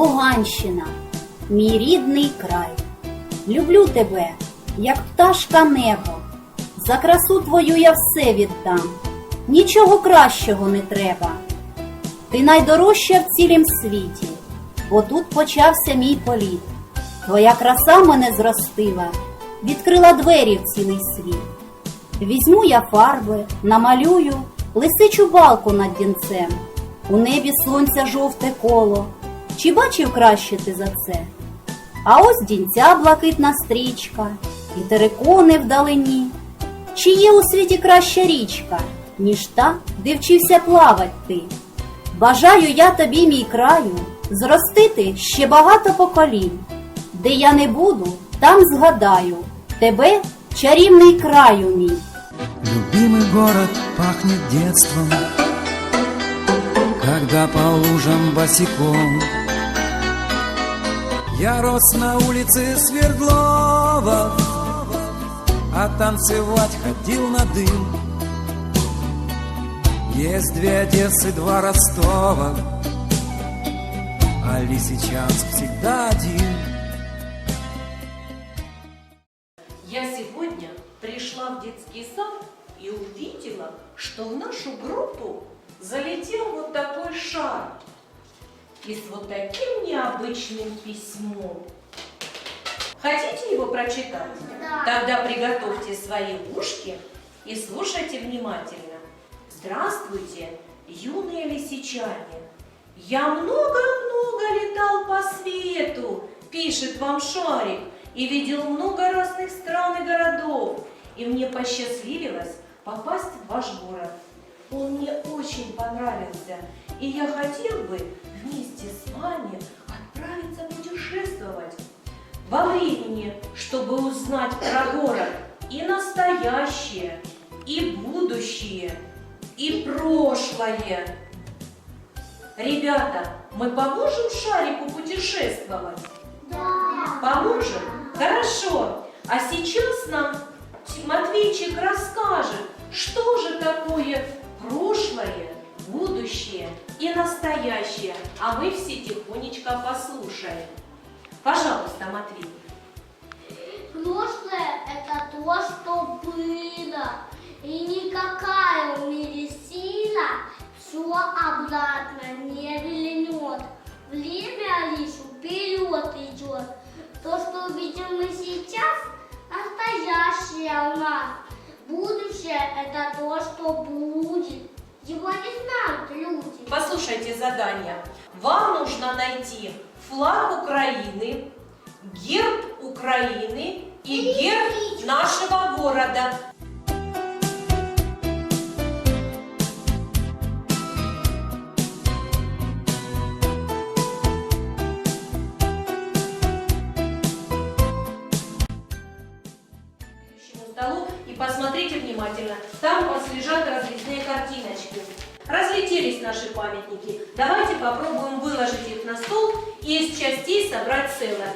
Луганщина, мій рідний край. Люблю тебе, як пташка небо. За красу твою я все віддам. Нічого кращого не треба. Ти найдорожча в цілім світі, бо тут почався мій політ. Твоя краса мене зростила, відкрила двері в цілий світ. Візьму я фарби, намалюю лисичу балку над дінцем, у небі сонця жовте коло. Чи бачив краще ти за це? А ось дінця блакитна стрічка, і терикони вдалині. Чи є у світі краща річка, ніж та, де вчився плавать ти? Бажаю я тобі, мій краю, зростити ще багато поколінь. Де я не буду, там згадаю тебе, чарівний краю мій. Любимый город пахнет детством, Когда по лужам босиком Я рос на улице Свердлова, А танцевать ходил на дым Есть две Одессы, два Ростова, А Лисичанск всегда один Я сегодня пришла в детский сад и увидела, что в нашу группу залетел вот такой шар. И с вот таким необычным письмом. Хотите его прочитать? Тогда приготовьте свои ушки и слушайте внимательно. Здравствуйте, юные лисичане! Я много-много летал по свету, пишет вам Шарик, и видел много разных стран и городов. И мне посчастливилось попасть в ваш город. Он мне очень понравился, и я хотел бы вместе с вами отправиться путешествовать во времени, чтобы узнать про город и настоящее, и будущее, и прошлое. Ребята, мы поможем Шарику путешествовать? Поможем? Хорошо. А сейчас нам Матвейчик расскажет, что же такое прошлое, будущее и настоящее. А мы все тихонечко послушаем. Пожалуйста, Матвей. Прошлое – это то, что было. И никакая сила все обратно не вернет. Время лишь вперед идет. То, что видим мы сейчас, настоящее у нас. Будущее – это то, что будет. Его не знают люди. Послушайте задание. Вам нужно найти флаг Украины, герб Украины и герб нашего города. Внимательно. Там у вас лежат различные картиночки. Разлетелись наши памятники. Давайте попробуем выложить их на стол и из частей собрать целое.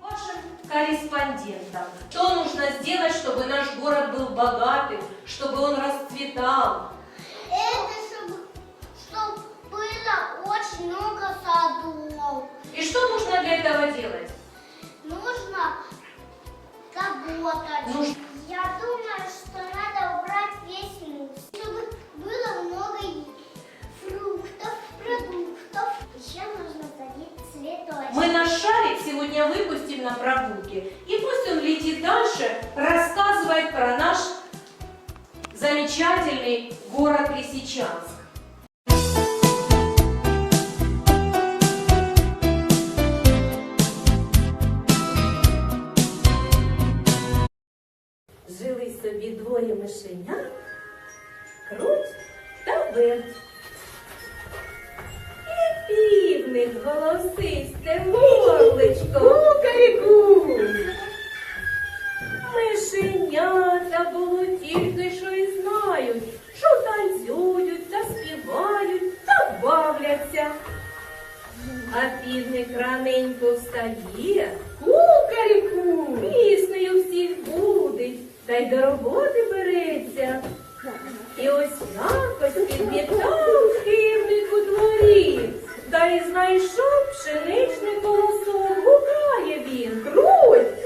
Вашим корреспондентам. Что нужно сделать, чтобы наш город был богатым, чтобы он расцветал? Делать? Нужно работать. Нужно- Я думаю, что надо убрать весь мусор, чтобы было много фруктов, продуктов. Еще нужно залить цветочки. Мы наш шарик сегодня выпустим на прогулке. И пусть он летит дальше, рассказывает про наш замечательный город Лисичанск. Якось підмітав хибник у дворі, та й знайшов пшеничний колосок, гукає він. Круть!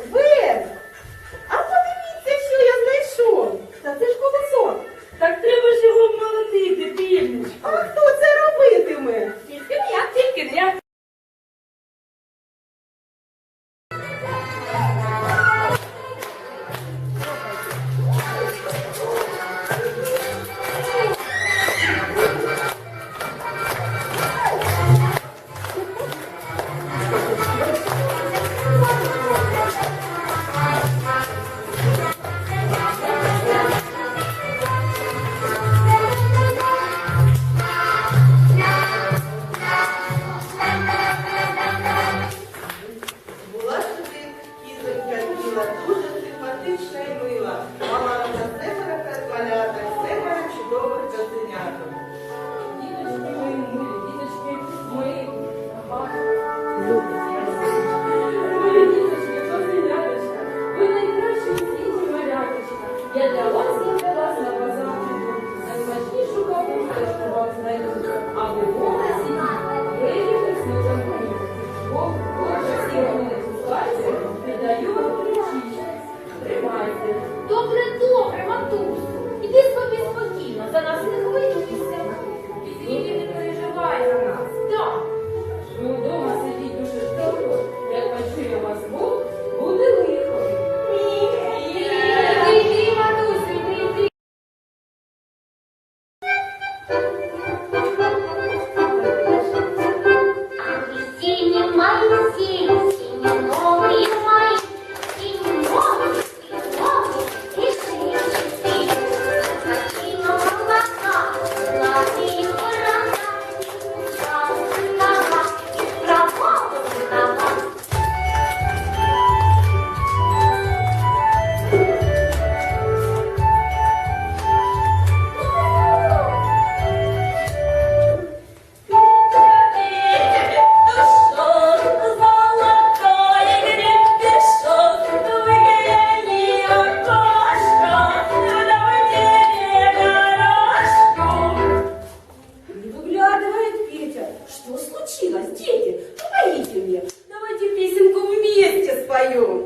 apoio